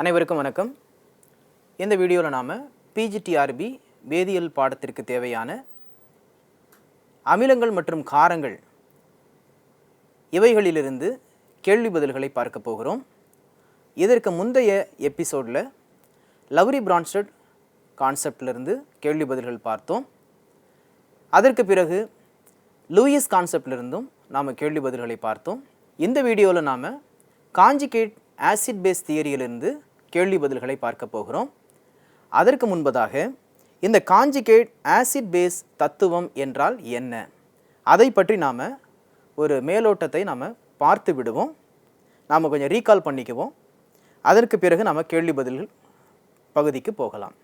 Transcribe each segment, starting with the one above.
அனைவருக்கும் வணக்கம். இந்த வீடியோவில் நாம் பிஜிடிஆர்பி வேதியியல் பாடத்திற்கு தேவையான அமிலங்கள் மற்றும் காரங்கள் இவைகளிலிருந்து கேள்வி பதில்களை பார்க்க போகிறோம். இதற்கு முந்தைய எபிசோடில் லவ்ரி பிரான்ஸ்டட் கான்செப்டிலிருந்து கேள்வி பதில்கள் பார்த்தோம். அதற்கு பிறகு லூயிஸ் கான்செப்டிலிருந்தும் நாம் கேள்வி பதில்களை பார்த்தோம். இந்த வீடியோவில் நாம் காஞ்சிகேட் ஆசிட் பேஸ் தியரியிலிருந்து கேள்வி பதில்களை பார்க்க போகிறோம். அதற்கு முன்பதாக இந்த காஞ்சிகேட் ஆசிட் பேஸ் தத்துவம் என்றால் என்ன? அதை பற்றி நாம் ஒரு மேலோட்டத்தை நாம் பார்த்து விடுவோம். நாம் கொஞ்சம் ரீகால் பண்ணிக்குவோம். அதற்கு பிறகு நம்ம கேள்வி பதில் பகுதிக்கு போகலாம்.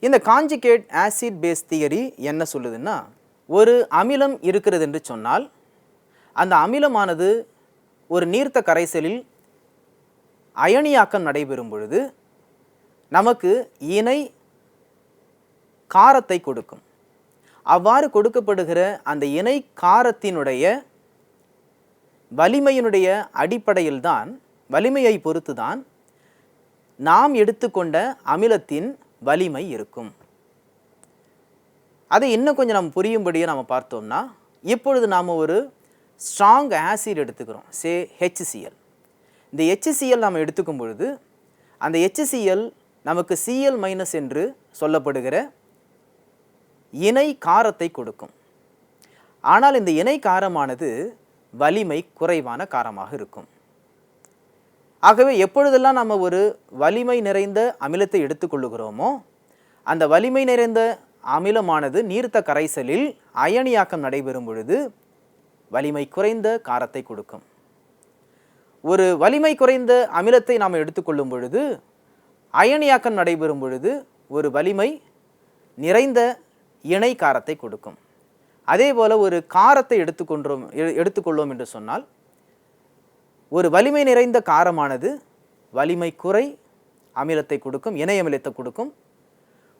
இந்த காஞ்சிகேட் ஆசிட் பேஸ் தியரி என்ன சொல்லுதுன்னா ஒரு அமிலம் இருக்கிறது என்று சொன்னால் அந்த அமிலமானது ஒரு நீர்த்த கரைசலில் அயனியாக்கம் நடைபெறும் பொழுது நமக்கு இணை காரத்தை கொடுக்கும். அவ்வாறு கொடுக்கப்படுகிற அந்த இணை காரத்தினுடைய வலிமையினுடைய அடிப்படையில்தான் வலிமையை பொறுத்து தான் நாம் எடுத்துக்கொண்ட அமிலத்தின் வலிமை இருக்கும். அதை இன்னும் கொஞ்சம் நம்ம புரியும்படியே நம்ம பார்த்தோம்னா இப்பொழுது நாம் ஒரு ஸ்ட்ராங் ஆசிட் எடுத்துக்கிறோம் சே ஹெச்சிசிஎல் இந்த ஹெச்சிசிஎல் நாம் எடுத்துக்கும் பொழுது அந்த ஹெச்சிசிஎல் நமக்கு சிஎல் மைனஸ் என்று சொல்லப்படுகிற இணை காரத்தை கொடுக்கும். ஆனால் இந்த இணை காரமானது வலிமை குறைவான காரமாக இருக்கும். ஆகவே எப்பொழுதெல்லாம் நம்ம ஒரு வலிமை நிறைந்த அமிலத்தை எடுத்துக்கொள்ளுகிறோமோ அந்த வலிமை நிறைந்த அமிலமானது நீர்த்த கரைசலில் அயனியாக்கம் நடைபெறும் பொழுது வலிமை குறைந்த காரத்தை கொடுக்கும். ஒரு வலிமை குறைந்த அமிலத்தை நாம் எடுத்துக்கொள்ளும் பொழுது அயனியாக்கம் நடைபெறும் பொழுது ஒரு வலிமை நிறைந்த இணை காரத்தை கொடுக்கும். அதே போல் ஒரு காரத்தை எடுத்துக்கொண்டோம் எடுத்துக்கொள்வோம் எடுத்துக்கொள்ளோம் என்று சொன்னால் ஒரு வலிமை நிறைந்த காரமானது வலிமை குறை அமிலத்தை கொடுக்கும் இணை அமிலத்தை கொடுக்கும்.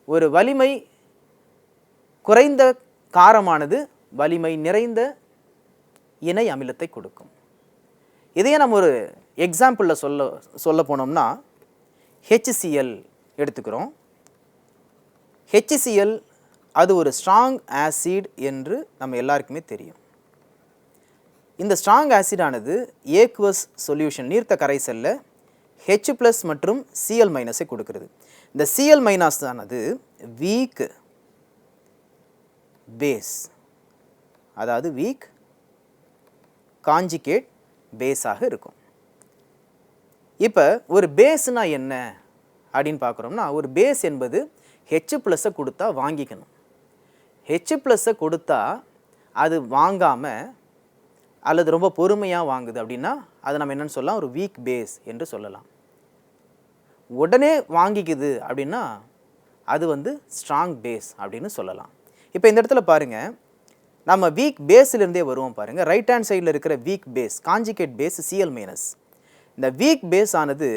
ஒரு வலிமை குறைந்த காரமானது வலிமை நிறைந்த இணை அமிலத்தை கொடுக்கும். இதையே நம்ம ஒரு எக்ஸாம்பிளில் சொல்ல சொல்ல போனோம்னா ஹெச்சிசிஎல் எடுத்துக்கிறோம். ஹெச்சிசிஎல் அது ஒரு ஸ்ட்ராங் ஆசிட் என்று நம்ம எல்லாருக்குமே தெரியும். இந்த ஸ்ட்ராங் ஆசிடானது ஏக்வஸ் சொல்யூஷன் நீர்த்த கரைசலில் ஹெச் ப்ளஸ் மற்றும் சிஎல் மைனஸை கொடுக்கிறது. இந்த சிஎல் மைனஸ் ஆனது வீக் பேஸ் அதாவது வீக் காஞ்சிகேட் பேஸாக இருக்கும். இப்போ ஒரு பேஸ்னா என்ன? அப்படின்னு பார்க்குறோம்னா ஒரு பேஸ் என்பது ஹெச் ப்ளஸ்ஸை கொடுத்தா வாங்கிக்கணும். ஹெச் ப்ளஸ்ஸை கொடுத்தா அது வாங்காமல் அல்லது ரொம்ப பொறுமையாக வாங்குது அப்படின்னா அதை நம்ம என்னன்னு சொல்லலாம்? ஒரு வீக் பேஸ் என்று சொல்லலாம். உடனே வாங்கிக்குது அப்படின்னா அது வந்து ஸ்ட்ராங் பேஸ் அப்படின்னு சொல்லலாம். இப்போ இந்த இடத்துல பாருங்கள் நம்ம வீக் பேஸ்லேருந்தே வருவோம் பாருங்கள் ரைட் ஹேண்ட் சைடில் இருக்கிற weak base conjugate base CL minus இந்த வீக் பேஸ் ஆனது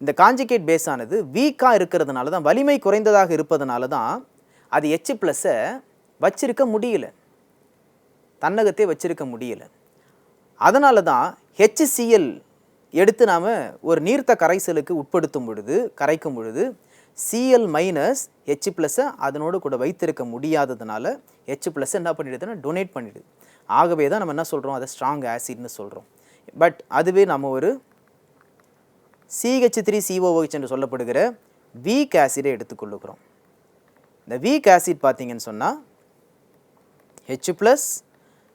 இந்த காஞ்சிகேட் பேஸ் ஆனது வீக்காக இருக்கிறதுனால தான் வலிமை குறைந்ததாக இருப்பதனால தான் அது எச் ப்ளஸ்ஸை வச்சிருக்க முடியல. தன்னகத்தே வச்சிருக்க முடியல. அதனால தான் ஹெச்சிசிஎல் எடுத்து நாம் ஒரு நீர்த்த கரைசலுக்கு உட்படுத்தும் பொழுது கரைக்கும் பொழுது சிஎல் மைனஸ் ஹெச் ப்ளஸ்ஸை அதனோடு கூட வைத்திருக்க முடியாததுனால ஹெச் ப்ளஸ் என்ன பண்ணிடுதுன்னா டொனேட் பண்ணிடுது. ஆகவே தான் நம்ம என்ன சொல்கிறோம் அதை ஸ்ட்ராங் ஆசிட்னு சொல்கிறோம் பட் அதுவே நம்ம ஒரு சிஹெச் த்ரீ சிஓஹெச் என்று சொல்லப்படுகிற வீக் ஆசிடை எடுத்துக்கொள்ளுகிறோம். இந்த வீக் ஆசிட் பார்த்தீங்கன்னு சொன்னால் ஹெச் ப்ளஸ்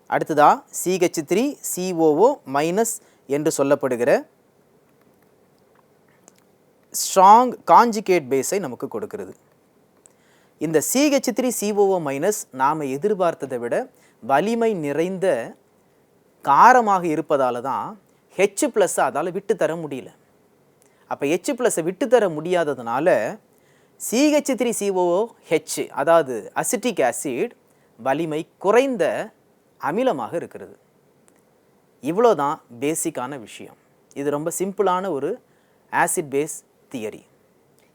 அடுத்ததா சிஹெச் த்ரீ சிஓஓ மைனஸ் என்று சொல்லப்படுகிற ஸ்ட்ராங் காஞ்சிகேட் பேஸை நமக்கு கொடுக்கிறது. இந்த சிஹெச் த்ரீ சிஓஓ மைனஸ் நாம் எதிர்பார்த்ததை விட வலிமை நிறைந்த காரமாக இருப்பதால தான் ஹெச் ப்ளஸ் அதால் விட்டு தர முடியல. அப்போ ஹெச் ப்ளஸ்ஸை விட்டு தர முடியாததுனால சிஹெச் த்ரீ சிஓஓ ஹெச் அதாவது அசிட்டிக் ஆசிட் வலிமை குறைந்த அமிலமாக இருக்கிறது. இவ்வளோதான் பேசிக்கான விஷயம். இது ரொம்ப சிம்பிளான ஒரு ஆசிட் பேஸ் தியரி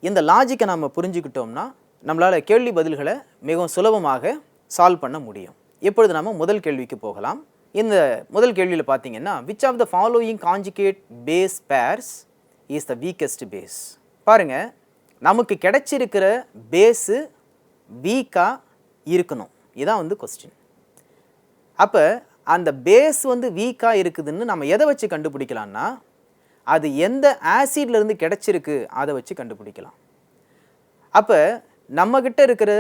இந்த லாஜிக்கை நம்ம புரிஞ்சுக்கிட்டோம்னா நம்மளால் கேள்வி பதில்களை மிகவும் சுலபமாக சால்வ் பண்ண முடியும். இப்பொழுது நம்ம முதல் கேள்விக்கு போகலாம்? இந்த முதல் கேள்வியில் பார்த்தீங்கன்னா which of the following conjugate base pairs is the weakest base பாருங்க நமக்கு கிடைச்சிருக்கிற பேஸு வீக்காக இருக்கணும். இதான் வந்து கொஸ்டின் அப்போ அந்த பேஸ் வந்து வீக்காக இருக்குதுன்னு நம்ம எதை வச்சு கண்டுபிடிக்கலான்னா அது எந்த ஆசிட்லேருந்து கிடைச்சிருக்கு அதை வச்சு கண்டுபிடிக்கலாம். அப்போ நம்மக்கிட்ட இருக்கிற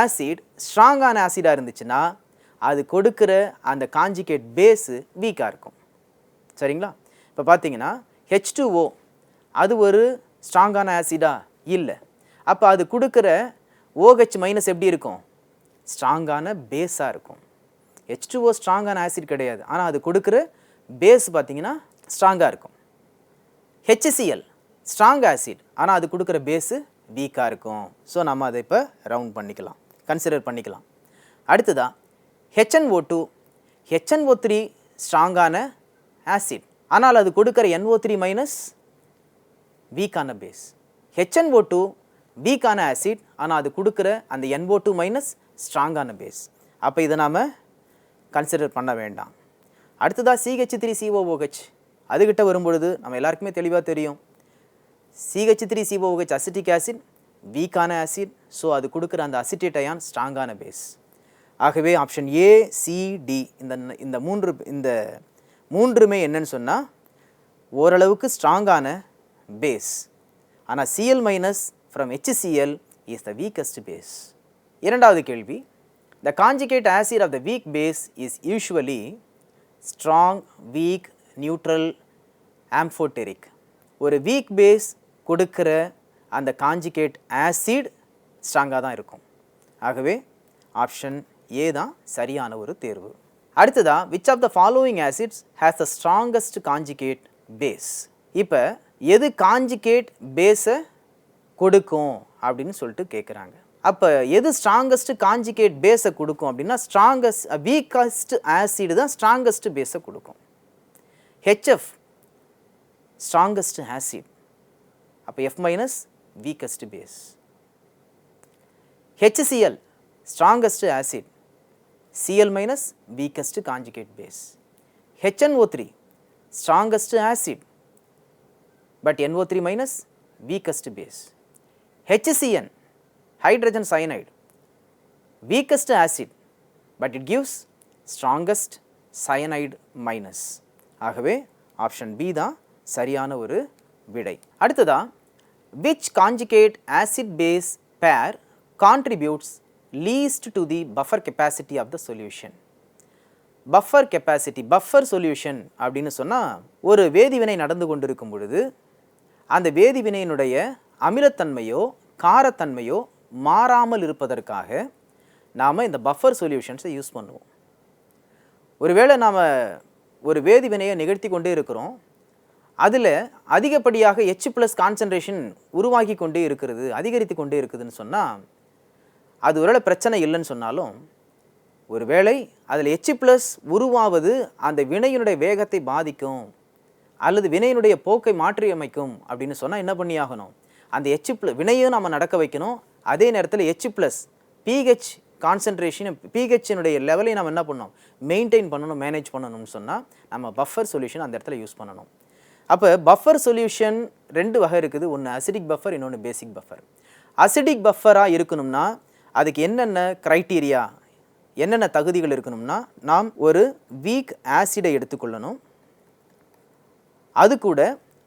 ஆசிட் ஸ்ட்ராங்கான ஆசிடாக இருந்துச்சுன்னா அது கொடுக்குற அந்த காஞ்சிகேட் பேஸு வீக்காக இருக்கும். சரிங்களா? இப்போ பார்த்தீங்கன்னா ஹெச் டூஓ அது ஒரு ஸ்ட்ராங்கான ஆசிடா இல்லை. அப்போ அது கொடுக்குற ஓஹெச் மைனஸ் எப்படி இருக்கும்? ஸ்ட்ராங்கான பேஸாக இருக்கும். ஹெச் டூஓ ஸ்ட்ராங்கான ஆசிட் கிடையாது. ஆனால் அது கொடுக்குற பேஸ் பார்த்திங்கன்னா ஸ்ட்ராங்காக இருக்கும். ஹெச்சிசிஎல் ஸ்ட்ராங் ஆசிட் ஆனால் அது கொடுக்குற பேஸு வீக்காக இருக்கும். ஸோ நம்ம அதை இப்போ ரவுண்ட் பண்ணிக்கலாம். கன்சிடர் பண்ணிக்கலாம். அடுத்ததா ஹெச்என்ஓ டூ ஹெச்என்ஓ த்ரீ ஸ்ட்ராங்கான ஆசிட் ஆனால் அது கொடுக்குற என்ஓ த்ரீ மைனஸ் வீக்கான பேஸ் ஹெச்என்ஓ டூ வீக்கான ஆசிட் ஆனால் அது கொடுக்குற அந்த என்ஓ டூ மைனஸ் ஸ்ட்ராங்கான பேஸ் அப்போ இதை நாம் கன்சிடர் பண்ண வேண்டாம். அடுத்ததாக சிஹெச் த்ரீ சிஓஓஹெச் அதுகிட்ட வரும்பொழுது நம்ம எல்லாருக்குமே தெளிவாக தெரியும். CH three COOH acetic acid வீக்கான ஆசிட் ஸோ அது கொடுக்குற அந்த அசிட்டேட் அயான் ஸ்ட்ராங்கான பேஸ் ஆகவே ஆப்ஷன் ஏ சிடி இந்த இந்த மூன்று இந்த மூன்றுமே என்னன்னு சொன்னால் ஓரளவுக்கு ஸ்ட்ராங்கான பேஸ் ஆனால் CL minus from HCCL is the weakest base இரண்டாவது கேள்வி the conjugate acid of the weak base is usually strong weak neutral amphoteric ஒரு வீக் பேஸ் கொடுக்குற அந்த காஞ்சிகேட் ஆசிட் ஸ்ட்ராங்காக தான் இருக்கும். ஆகவே ஆப்ஷன் ஏ தான் சரியான ஒரு தேர்வு. அடுத்ததாக which of the following acids has the strongest conjugate base இப்போ எது காஞ்சிகேட் பேஸை கொடுக்கும் அப்படின்னு சொல்லிட்டு கேட்குறாங்க அப்போ எது ஸ்ட்ராங்கஸ்ட் காஞ்சிகேட் பேஸை கொடுக்கும் அப்படின்னா ஸ்ட்ராங்கஸ்ட் வீக்கஸ்ட் ஆசிட் தான் ஸ்ட்ராங்கஸ்ட் பேஸை கொடுக்கும். ஹெச்எஃப் ஸ்ட்ராங்கஸ்ட் ஆசிட் அப்போ F minus weakest base HCl strongest acid Cl minus weakest conjugate base HNO3 strongest acid but NO3 minus weakest base HCN hydrogen cyanide weakest acid but it gives strongest cyanide minus ஆகவே option B தான் சரியான ஒரு விடை. அடுத்ததா which conjugate acid base pair contributes least to the buffer capacity of the solution buffer capacity buffer solution அப்படின்னு சொன்னால் ஒரு வேதிவினை நடந்து கொண்டிருக்கும் பொழுது அந்த வேதிவினையினுடைய அமிலத்தன்மையோ காரத்தன்மையோ மாறாமல் இருப்பதற்காக நாம் இந்த பஃபர் சொல்யூஷன்ஸை யூஸ் பண்ணுவோம். ஒருவேளை நாம் ஒரு வேதிவினையை நிகழ்த்தி கொண்டே இருக்கிறோம். அதில் அதிகப்படியாக எச் ப்ளஸ் கான்சன்ட்ரேஷன் உருவாகி கொண்டே இருக்கிறது அதிகரித்து கொண்டே இருக்குதுன்னு சொன்னால் அது ஒருவேளை பிரச்சனை இல்லைன்னு சொன்னாலும் ஒருவேளை அதில் எச் ப்ளஸ் உருவாவது அந்த வினையினுடைய வேகத்தை பாதிக்கும் அல்லது வினையினுடைய போக்கை மாற்றி அமைக்கும் அப்படின்னு சொன்னால் என்ன பண்ணி ஆகணும் அந்த எச் ப்ளஸ் வினையும் நம்ம நடக்க வைக்கணும். அதே நேரத்தில் எச் ப்ளஸ் பிஹெச் கான்சன்ட்ரேஷன் பிஹெச்சினுடைய லெவலையும் நம்ம என்ன பண்ணணும்? மெயின்டைன் பண்ணணும் மேனேஜ் பண்ணணும்னு சொன்னால் நம்ம பஃபர் சொல்யூஷன் அந்த இடத்துல யூஸ் பண்ணணும். அப்போ பஃபர் சொல்யூஷன் ரெண்டு வகை இருக்குது. ஒன்று அசிடிக் பஃபர் இன்னொன்று பேசிக் பஃபர் அசிடிக் பஃபராக இருக்கணும்னா அதுக்கு என்னென்ன க்ரைட்டீரியா என்னென்ன தகுதிகள் இருக்கணும்னா நாம் ஒரு வீக் ஆசிடை எடுத்துக்கொள்ளணும். அது கூட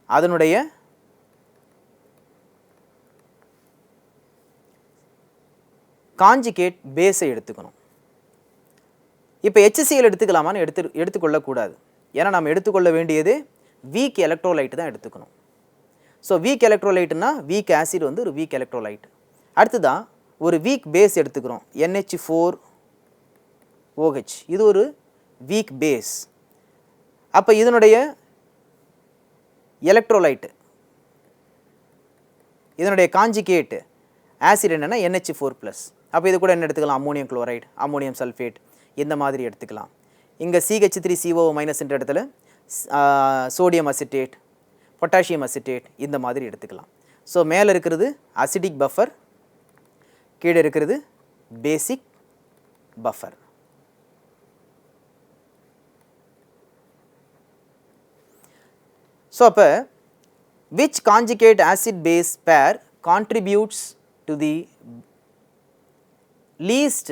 அதனுடைய காஞ்சிகேட் பேஸை எடுத்துக்கணும். இப்போ HCl எடுத்துக்கலாமான்னு எடுத்து எடுத்துக்கொள்ளக்கூடாது. ஏன்னா நம்ம எடுத்துக்கொள்ள வேண்டியது வீக் எலக்ட்ரோலைட் தான் எடுத்துக்கணும். ஸோ வீக் எலக்ட்ரோலைட்னா வீக் ஆசிட் வந்து ஒரு வீக் எலக்ட்ரோலைட் அடுத்ததான் ஒரு வீக் பேஸ் எடுத்துக்கிறோம். என்ஹெச் ஃபோர் OH இது ஒரு வீக் பேஸ் அப்போ இதனுடைய எலக்ட்ரோலைட்டு இதனுடைய காஞ்சிகேட்டு ஆசிட் என்னென்னா என்ஹெச் ஃபோர் ப்ளஸ் அப்போ இது கூட என்ன எடுத்துக்கலாம்? அம்மோனியம் குளோரைடு அம்மோனியம் சல்ஃபேட் இந்த மாதிரி எடுத்துக்கலாம். இங்கே சிஹெச் த்ரீ சிஓ மைனஸ்ன்ற இடத்துல சோடியம் அசிட்டேட் பொட்டாசியம் அசிட்டேட் இந்த மாதிரி எடுத்துக்கலாம். ஸோ மேலே இருக்கிறது அசிடிக் பஃபர் கீழே இருக்கிறது பேசிக் பஃபர் ஸோ அப்போ which conjugate acid base pair contributes to the least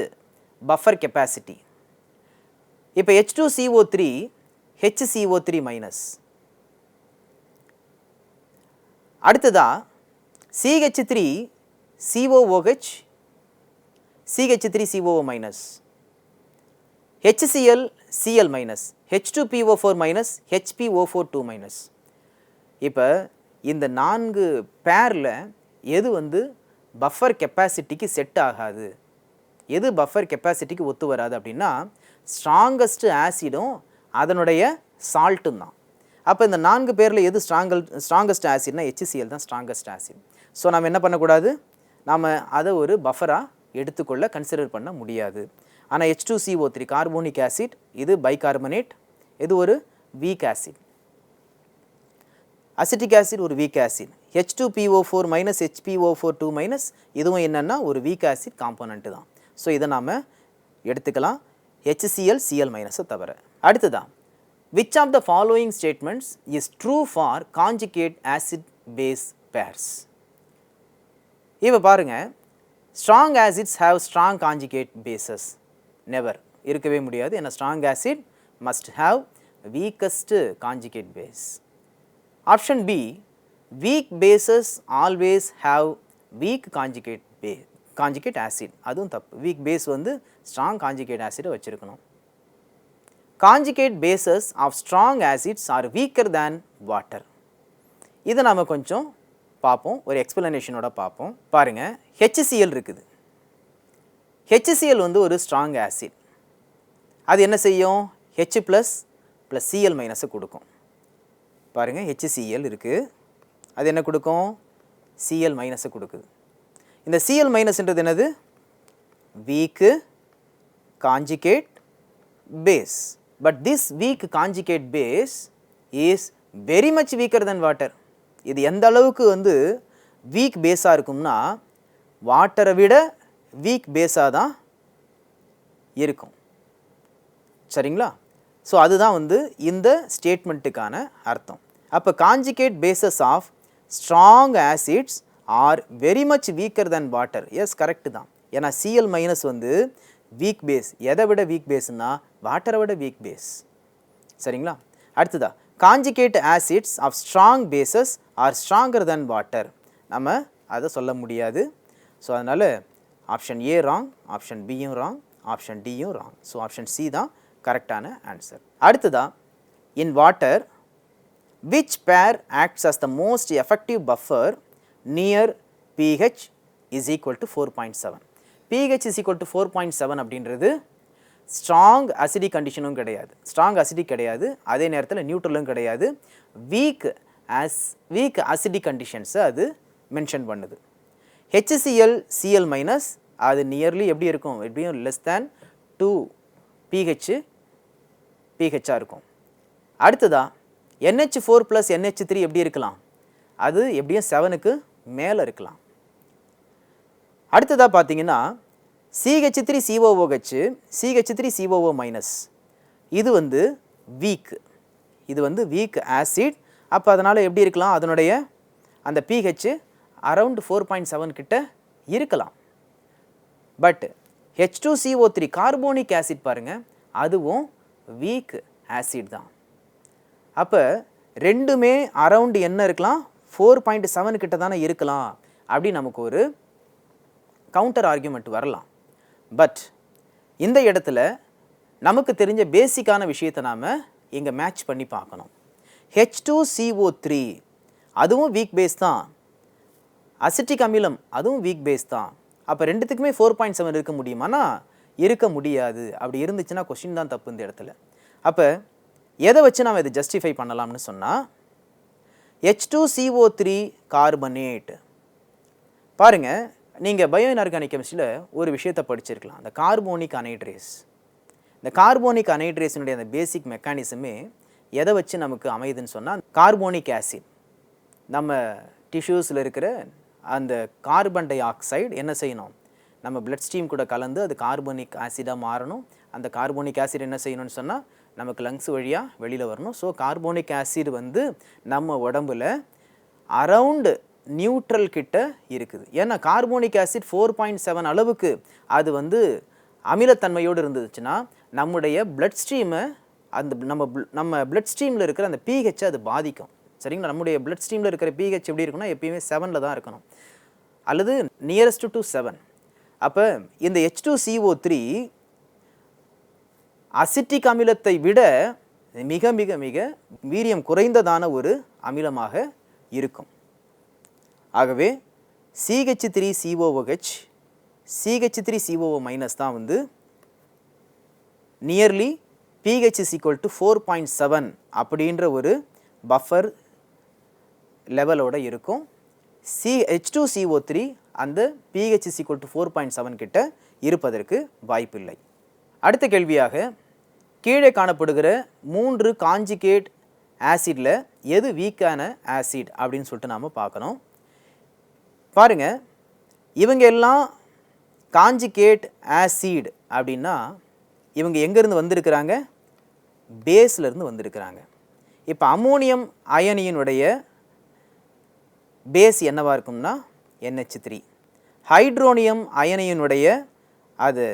buffer capacity இப்போ H two CO three H CO three minus அடுத்ததா CH three COOH CH three COO minus HCL CL minus H two PO four minus HPO four two minus இப்போ இந்த நான்கு பேரில் எது வந்து buffer கெப்பாசிட்டிக்கு set ஆகாது? எது பஃபர் கெப்பாசிட்டிக்கு ஒத்து வராது அப்படின்னா ஸ்ட்ராங்கஸ்ட்டு ஆசிடும் அதனுடைய சால்ட்டும் தான். அப்போ இந்த நான்கு பேரில் எது ஸ்ட்ராங்கல் ஸ்ட்ராங்கஸ்ட் ஆசிட்னா ஹெச்சிசிஎல் தான் ஸ்ட்ராங்கஸ்ட் ஆசிட் ஸோ நம்ம என்ன பண்ணக்கூடாது? நாம் அதை ஒரு பஃபராக எடுத்துக்கொள்ள கன்சிடர் பண்ண முடியாது. ஆனால் H two CO three carbonic acid இது பைகார்பனேட் இது ஒரு வீக் ஆசிட் அசிட்டிக் ஆசிட் ஒரு weak acid H two PO four minus HPO four two minus இதுவும் என்னென்னா ஒரு வீக் ஆசிட் காம்போனண்ட்டு தான். ஸோ இதை நாம் எடுத்துக்கலாம். ஹெச்சிஎல் சிஎல் மைனஸை தவிர. அடுத்ததான். Which of the following statements is true for conjugate acid base pairs இப்போ பாருங்க. Strong acids have strong conjugate bases never இருக்கவே முடியாது. ஏன்னா strong acid must have weakest conjugate base option B weak bases always have weak conjugate base conjugate acid அதுவும் தப்பு. Weak base வந்து strong conjugate ஆசிடை வச்சுருக்கணும். Conjugate bases of strong acids are weaker than water இதை நாம் கொஞ்சம் பார்ப்போம். ஒரு எக்ஸ்பிளனேஷனோட பார்ப்போம். பாருங்கள் ஹெச்சிசிஎல் இருக்குது. ஹெச்சிசிஎல் வந்து ஒரு ஸ்ட்ராங் ஆசிட் அது என்ன செய்யும்? ஹெச் ப்ளஸ் ப்ளஸ் சிஎல் மைனஸை கொடுக்கும். பாருங்கள் ஹெச்சிசிஎல் இருக்குது அது என்ன கொடுக்கும்? சிஎல் மைனஸை கொடுக்குது. இந்த சிஎல் மைனஸ்ன்றது என்னது? Weak conjugate base but this weak conjugate base is very much weaker then water இது எந்த அளவுக்கு வந்து வீக் பேஸாக இருக்கும்னா வாட்டரை விட வீக் பேஸாக தான் இருக்கும். சரிங்களா? ஸோ அதுதான் வந்து இந்த ஸ்டேட்மெண்ட்டுக்கான அர்த்தம். அப்போ conjugate bases of strong acids are very much weaker then water yes correct தான். ஏன்னா சிஎல் மைனஸ் வந்து வீக் பேஸ் எதை விட வீக் பேஸ்னா வாட்டரை விட வீக் பேஸ் சரிங்களா? அடுத்ததா conjugate acids of strong bases are stronger than water நம்ம அதை சொல்ல முடியாது. ஸோ அதனால் ஆப்ஷன் ஏ ராங் ஆப்ஷன் பியும் ராங் ஆப்ஷன் டியும் ராங் ஸோ ஆப்ஷன் சி தான் கரெக்டான ஆன்சர் அடுத்ததா in water which pair acts as the most effective buffer near pH is equal to four point seven pH is equal to four point seven அப்படின்றது strong acidic கண்டிஷனும் கிடையாது. Strong acidic கிடையாது. அதே நேரத்தில் நியூட்ரலும் கிடையாது. வீக் அஸ் வீக் அசிடிக் கண்டிஷன்ஸை அது mention பண்ணுது. ஹெச்சிஎல் சிஎல் மைனஸ் அது நியர்லி எப்படி இருக்கும்? எப்படியும் லெஸ் தேன் டூ பிஹெச் பிஹெச்சாக இருக்கும். அடுத்ததாக NH four plus NH three எப்படி இருக்கலாம்? அது எப்படியும் செவனுக்கு மேலே இருக்கலாம். அடுத்ததாக பார்த்தீங்கன்னா CH three COOH CH three COO minus இது வந்து வீக் இது வந்து வீக் ஆசிட் அப்போ அதனால் எப்படி இருக்கலாம்? அதனுடைய அந்த pH around four point seven கிட்ட இருக்கலாம். But H two CO three carbonic acid பாருங்கள் அதுவும் வீக் ஆசிட் தான். அப்போ ரெண்டுமே அரவுண்டு என்ன இருக்கலாம்? ஃபோர் பாயிண்ட் செவன் கிட்ட தானே இருக்கலாம் அப்படி நமக்கு ஒரு கவுண்டர் ஆர்கியூமெண்ட் வரலாம். பட் இந்த இடத்துல நமக்கு தெரிஞ்ச பேசிக்கான விஷயத்தை நாம் இங்கே மேட்ச் பண்ணி பார்க்கணும். ஹெச் டூ சிஓ த்ரீ அதுவும் வீக் பேஸ் தான். அசிட்டிக் அமிலம் அதுவும் வீக் பேஸ் தான். அப்போ ரெண்டுத்துக்குமே ஃபோர் பாயிண்ட் செவன் இருக்க முடியுமானா? இருக்க முடியாது. அப்படி இருந்துச்சுன்னா கொஷின் தான் தப்பு இந்த இடத்துல. அப்போ எதை வச்சு நாம் இதை ஜஸ்டிஃபை பண்ணலாம்னு சொன்னால் H two CO three carbonate பாருங்கள் நீங்கள் பயோ இன்ஆர்கானிக் கெமிஸ்ட்ரியில் ஒரு விஷயத்தை படிச்சிருக்கலாம். அந்த கார்போனிக் அனைட்ரேஸ் இந்த கார்போனிக் அனைட்ரேஸினுடைய அந்த பேசிக் மெக்கானிசமே எதை வச்சு நமக்கு அமையுதுன்னு சொன்னால் கார்போனிக் ஆசிட் நம்ம டிஷ்யூஸில் இருக்கிற அந்த கார்பன் டை ஆக்சைடு என்ன செய்யணும்? நம்ம பிளட் ஸ்ட்ரீம் கூட கலந்து அது கார்போனிக் ஆசிடாக மாறணும். அந்த கார்போனிக் ஆசிட் என்ன செய்யணும்னு சொன்னால் நமக்கு லங்ஸ் வழியாக வெளியில் வரணும். ஸோ கார்போனிக் ஆசிட் வந்து நம்ம உடம்புல அரவுண்டு நியூட்ரல் கிட்ட இருக்குது. ஏன்னா carbonic acid four point seven அளவுக்கு அது வந்து அமிலத்தன்மையோடு இருந்துச்சுன்னா நம்முடைய பிளட் ஸ்ட்ரீமை அந்த நம்ம நம்ம பிளட் ஸ்ட்ரீமில் இருக்கிற அந்த பிஹெச்சை அது பாதிக்கும். சரிங்களா? நம்முடைய பிளட் ஸ்ட்ரீமில் இருக்கிற பிஹெச் எப்படி இருக்குன்னா எப்பயுமே செவனில் தான் இருக்கணும். அல்லது நியரஸ்ட் டு செவன் அப்போ இந்த H two CO three acetic அமிலத்தை விட மிக மிக மிக வீரியம் குறைந்ததான ஒரு அமிலமாக இருக்கும். ஆகவே CH three COOH CH three COO minus தான் வந்து nearly pH is equal to four point seven அப்படின்ற ஒரு பஃபர் லெவலோட இருக்கும். C H two CO three அந்த pH is equal to four point seven கிட்ட இருப்பதற்கு வாய்ப்பில்லை. அடுத்த கேள்வியாக கீழே காணப்படுகிற மூன்று காஞ்சிகேட் ஆசிடில் எது வீக்கான ஆசிட் அப்படின்னு சொல்லிட்டு நாம் பார்க்கணும். பாருங்கள் இவங்க எல்லாம் காஞ்சிகேட் ஆசிட் அப்படின்னா இவங்க எங்கேருந்து வந்திருக்கிறாங்க? பேஸ்லேருந்து வந்திருக்கிறாங்க. இப்போ அம்மோனியம் அயனியினுடைய பேஸ் என்னவாக இருக்கும்னா என்ஹெச் த்ரீ ஹைட்ரோனியம் அயனியினுடைய அது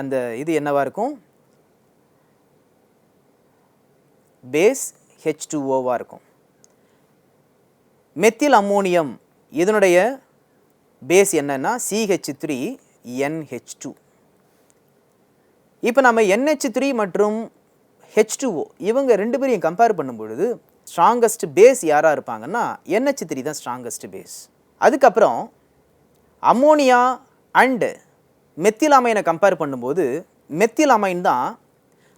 அந்த இது என்னவாக இருக்கும்? பேஸ் ஹெச் டூ ஓவாக இருக்கும். மெத்தில் அம்மோனியம் இதனுடைய பேஸ் என்னென்னா சிஹெச் த்ரீ என்ஹெச் டூ இப்போ நம்ம NH3 த்ரீ மற்றும் ஹெச் டூஓ இவங்க ரெண்டு பேரையும் கம்பேர் பண்ணும்பொழுது ஸ்ட்ராங்கஸ்ட் பேஸ் யாராக இருப்பாங்கன்னா NH3 த்ரீ தான் ஸ்ட்ராங்கஸ்ட் பேஸ் அதுக்கப்புறம் அம்மோனியா அண்டு மெத்தில் அமைனை கம்பேர் பண்ணும்போது மெத்தில் அமைன் தான்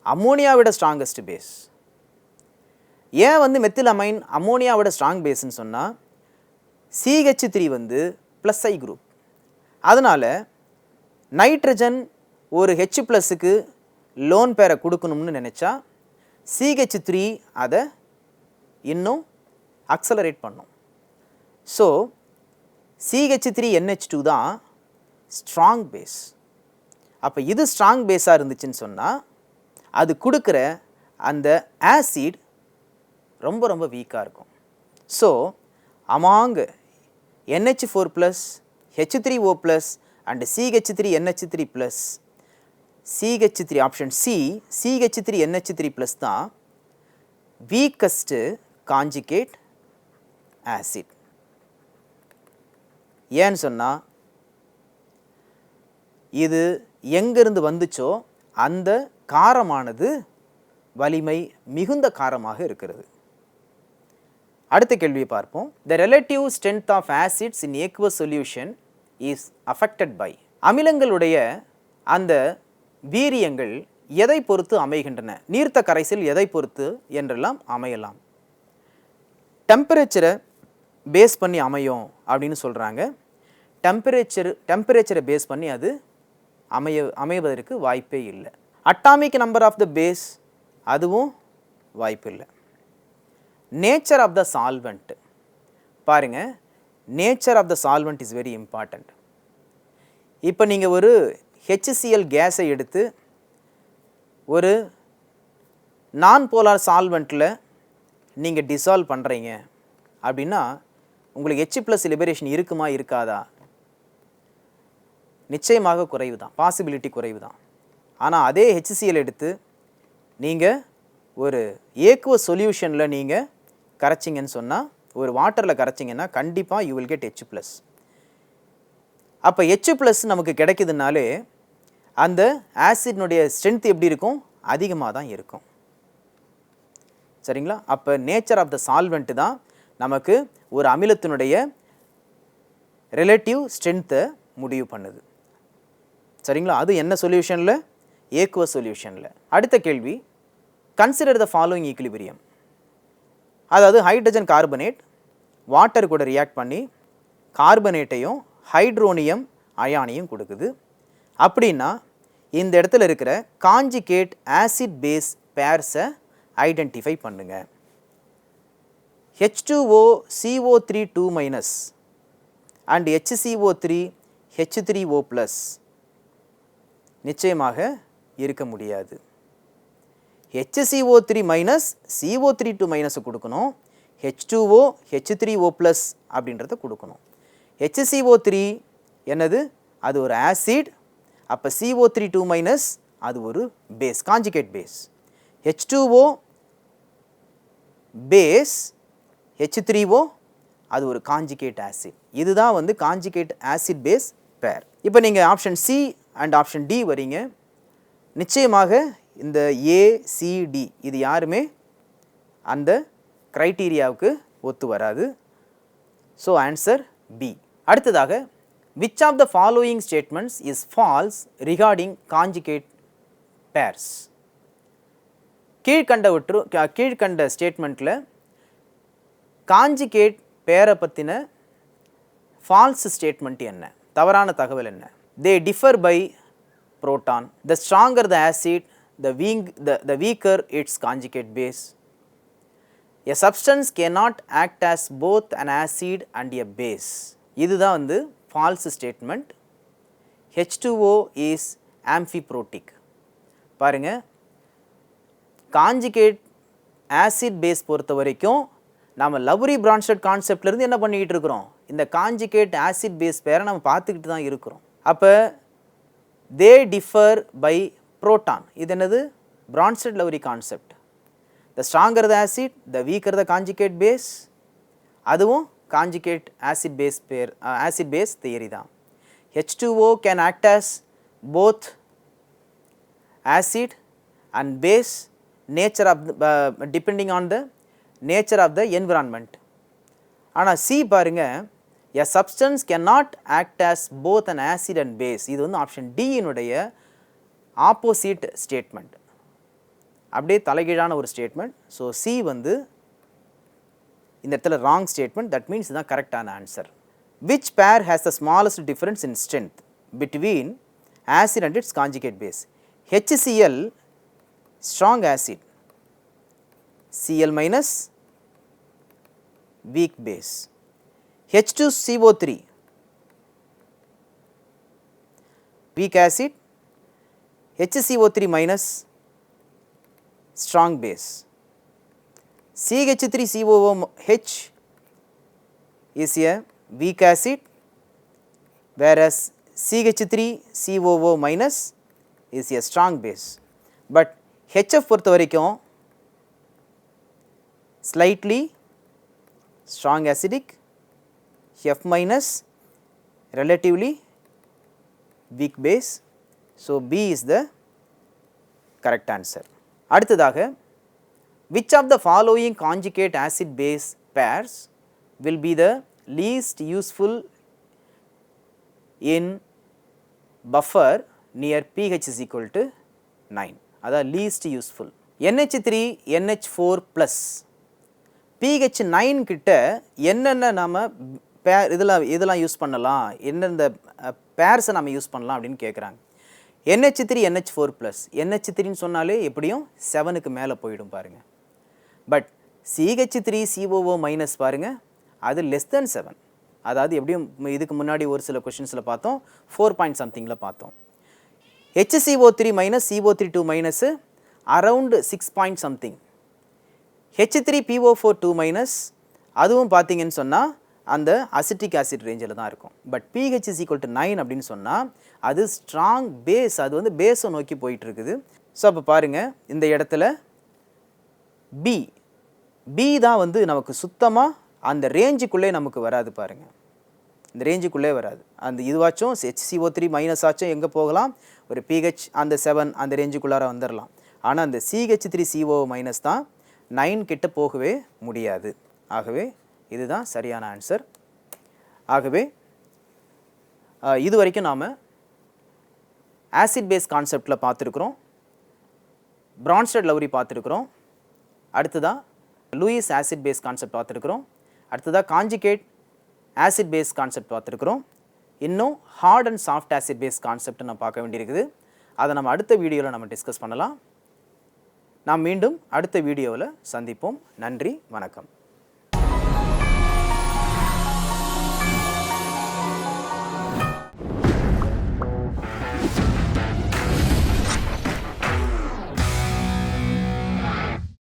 அம்மோனியாவிட ஸ்ட்ராங்கஸ்ட் பேஸ் ஏன் வந்து மெத்தில் அமைன் அம்மோனியாவோட ஸ்ட்ராங் பேஸ்ன்னு சொன்னால் சிஹெச் த்ரீ வந்து ப்ளஸ் ஐ குரூப் அதனால் நைட்ரஜன் ஒரு ஹெச் ப்ளஸுக்கு லோன் பேரை கொடுக்கணும்னு நினச்சா சிஹெச் த்ரீ அதை இன்னும் அக்சலரேட் பண்ணும். So CH three NH two தான் ஸ்ட்ராங் பேஸ் அப்போ இது ஸ்ட்ராங் பேஸாக இருந்துச்சுன்னு சொன்னால் அது கொடுக்குற அந்த ஆசிட் ரொம்ப ரொம்ப வீக்காக இருக்கும். So among NH four plus H three O plus and CH three NH three plus CH three option C CH three NH three plus தான் வீக்கஸ்ட்டு காஞ்சிகேட் ஆசிட் ஏன்னு சொன்னால் இது எங்கிருந்து வந்துச்சோ அந்த காரமானது வலிமை மிகுந்த காரமாக இருக்கிறது. அடுத்த கேள்வியை பார்ப்போம். The relative strength of acids in aqueous solution is affected by அமிலங்களுடைய அந்த வீரியங்கள் எதை பொறுத்து அமைகின்றன? நீர்த்த கரைசல் எதை பொறுத்து என்றெல்லாம் அமையலாம். டெம்பரேச்சரை பேஸ் பண்ணி அமையும் அப்படின்னு சொல்கிறாங்க டெம்பரேச்சர் டெம்பரேச்சரை பேஸ் பண்ணி அது அமைய அமைவதற்கு வாய்ப்பே இல்லை. Atomic number of the base அதுவும் வாய்ப்பு இல்லை நேச்சர் ஆஃப் த சால்வெண்ட் பாருங்க nature of the solvent is very important இப்போ நீங்கள் ஒரு ஹெச்சிசிஎல் கேஸை எடுத்து ஒரு நான் போலார் சால்வெண்ட்டில் நீங்கள் டிசால்வ் பண்ணுறீங்க அப்படின்னா உங்களுக்கு ஹெச் ப்ளஸ் லிபரேஷன் இருக்குமா இருக்காதா? நிச்சயமாக குறைவு தான் பாசிபிலிட்டி குறைவு தான் ஆனால் அதே ஹெச்சிசிஎல் எடுத்து நீங்கள் ஒரு ஏக்குவ சொல்யூஷனில் நீங்கள் கரைச்சிங்கன்னு சொன்னால் ஒரு வாட்டரில் கரைச்சிங்கன்னா கண்டிப்பாக you will get H plus அப்போ ஹெச் ப்ளஸ் நமக்கு கிடைக்குதுனாலே அந்த ஆசிட்னுடைய ஸ்ட்ரென்த் எப்படி இருக்கும்? அதிகமாக தான் இருக்கும். சரிங்களா? அப்போ நேச்சர் ஆஃப் த சால்வெண்ட்டு தான் நமக்கு ஒரு அமிலத்தினுடைய ரிலேட்டிவ் ஸ்ட்ரென்த்தை முடிவு பண்ணுது. சரிங்களா? அது என்ன சொல்யூஷனில் ஏக்குவ சொல்யூஷனில் அடுத்த கேள்வி கன்சிடர் த ஃபாலோயிங் ஈக்குலிபிரியம் அதாவது ஹைட்ரஜன் கார்பனேட் வாட்டர் கூட ரியாக்ட் பண்ணி கார்பனேட்டையும் ஹைட்ரோனியம் அயானையும் கொடுக்குது. அப்படின்னா இந்த இடத்துல இருக்கிற காஞ்சிகேட் ஆசிட் பேஸ் பேர்ஸை ஐடென்டிஃபை பண்ணுங்க. H two O CO three two minus and HCO three H three O plus நிச்சயமாக இருக்க முடியாது. HCCO three minus CO three two minus கொடுக்கணும். H two O H three O plus அப்படின்றத கொடுக்கணும். HCO three என்னது? அது ஒரு ஆசிட் அப்போ சிஓ த்ரீ டூ மைனஸ் அது ஒரு base conjugate base H two O base H three O அது ஒரு காஞ்சிகேட் ஆசிட் இதுதான் வந்து காஞ்சிகேட் ஆசிட் பேஸ் பேர் இப்போ நீங்கள் option C and option D வரீங்க நிச்சயமாக இந்த ஏசிடி இது யாருமே அந்த க்ரைட்டீரியாவுக்கு ஒத்து வராது. ஸோ ஆன்சர் பி அடுத்ததாக which of the following statements is false regarding conjugate pairs கீழ்கண்டவற்று க- கீழ்கண்ட ஸ்டேட்மெண்ட்டில் காஞ்சிகேட் பேரை பற்றின ஃபால்ஸ் ஸ்டேட்மெண்ட் என்ன? தவறான தகவல் என்ன? They differ by proton the stronger the acid the weak the the weaker its conjugate base a substance cannot act as both an acid and a base. இதுதான் வந்து false statement H two O is amphiprotic பாருங்க. Conjugate acid base பொறுத்த வரைக்கும் நம்ம Lowry Brønsted கான்செப்ட்லேருந்து என்ன பண்ணிக்கிட்டு இருக்கிறோம்? இந்த காஞ்சிகேட் ஆசிட் பேஸ் பேரை நம்ம பார்த்துக்கிட்டு தான் இருக்கிறோம். அப்போ தே டிஃபர் பை புரோட்டான். இது என்னது? Bronsted Lowry concept the stronger the acid the weaker the conjugate base அதுவும் conjugate acid base pair acid base theory தான். H two O can act as both acid and base nature of depending on the nature of the environment ஆனால் C பாருங்க a substance cannot act as both and acid and base இது வந்து option டியினுடைய opposite statement அப்படியே தலைகீழான ஒரு statement so C வந்து இந்த இடத்துல ராங் ஸ்டேட்மெண்ட் தட் மீன்ஸ் இதுதான் கரெக்டான answer which pair has the smallest difference in strength between acid and its conjugate base HCCL strong acid CL minus weak base. H2CO3 weak acid. HCO3 minus strong base CH3COOH is a weak acid whereas CH3COO minus is a strong base but HF பொறுத்த வரைக்கும் slightly strong acidic F minus relatively weak base so B is the correct answer அடுத்ததாக which of the following conjugate acid base pairs will be the least useful in buffer near pH is equal to nine அதான் least useful NH three NH four plus pH nine கிட்ட என்னென்ன நாம் பே இதெல்லாம் இதெல்லாம் use பண்ணலாம் எந்தெந்த பேர்ஸை நம்ம use பண்ணலாம் அப்படின்னு கேட்குறாங்க NH three NH four plus NH த்ரீன்னு சொன்னாலே எப்படியும் செவனுக்கு மேலே போயிடும் பாருங்கள் but CH three COO minus பாருங்கள் அது லெஸ் தென் செவன் அதாவது எப்படியும் இதுக்கு முன்னாடி ஒரு சில கொஷின்ஸில் பார்த்தோம் ஃபோர் பாயிண்ட் சம்திங்கில் பார்த்தோம். HCO three minus CO three two minus around six point something H three PO four two minus அதுவும் பார்த்தீங்கன்னு சொன்னால் அந்த அசிட்டிக் ஆசிட் ரேஞ்சில் தான் இருக்கும். But pH is equal to nine அப்படின்னு சொன்னால் அது ஸ்ட்ராங் பேஸ் அது வந்து பேஸை நோக்கி போயிட்டுருக்குது. ஸோ அப்போ பாருங்கள் இந்த இடத்துல பி பி தான் வந்து நமக்கு சுத்தமாக அந்த ரேஞ்சுக்குள்ளே நமக்கு வராது பாருங்கள் இந்த ரேஞ்சுக்குள்ளே வராது. அந்த இதுவாச்சும் ஹெச்சிஓ த்ரீ மைனஸ் ஆச்சும் எங்கே போகலாம்? ஒரு பிஹெச் அந்த செவன் அந்த ரேஞ்சுக்குள்ளார வந்துடலாம் ஆனால் அந்த சிஹெச் த்ரீ சிஓ மைனஸ் தான் நைன் கிட்ட போகவே முடியாது. ஆகவே இதுதான் சரியான ஆன்சர் ஆகவே இது வரைக்கும் நாம் ஆசிட் பேஸ் கான்செப்டில் பார்த்துருக்குறோம். பிரான்ஸ்டட் லவ்ரி பார்த்துருக்குறோம். அடுத்ததாக லூயிஸ் ஆசிட் பேஸ் கான்செப்ட் பார்த்துருக்குறோம். அடுத்ததாக காஞ்சிகேட் ஆசிட் பேஸ் கான்செப்ட் பார்த்துருக்குறோம். இன்னும் hard and soft acid base concept நம்ம பார்க்க வேண்டியிருக்குது. அதை நம்ம அடுத்த வீடியோவில் நம்ம டிஸ்கஸ் பண்ணலாம். நாம் மீண்டும் அடுத்த வீடியோவில் சந்திப்போம். நன்றி வணக்கம்.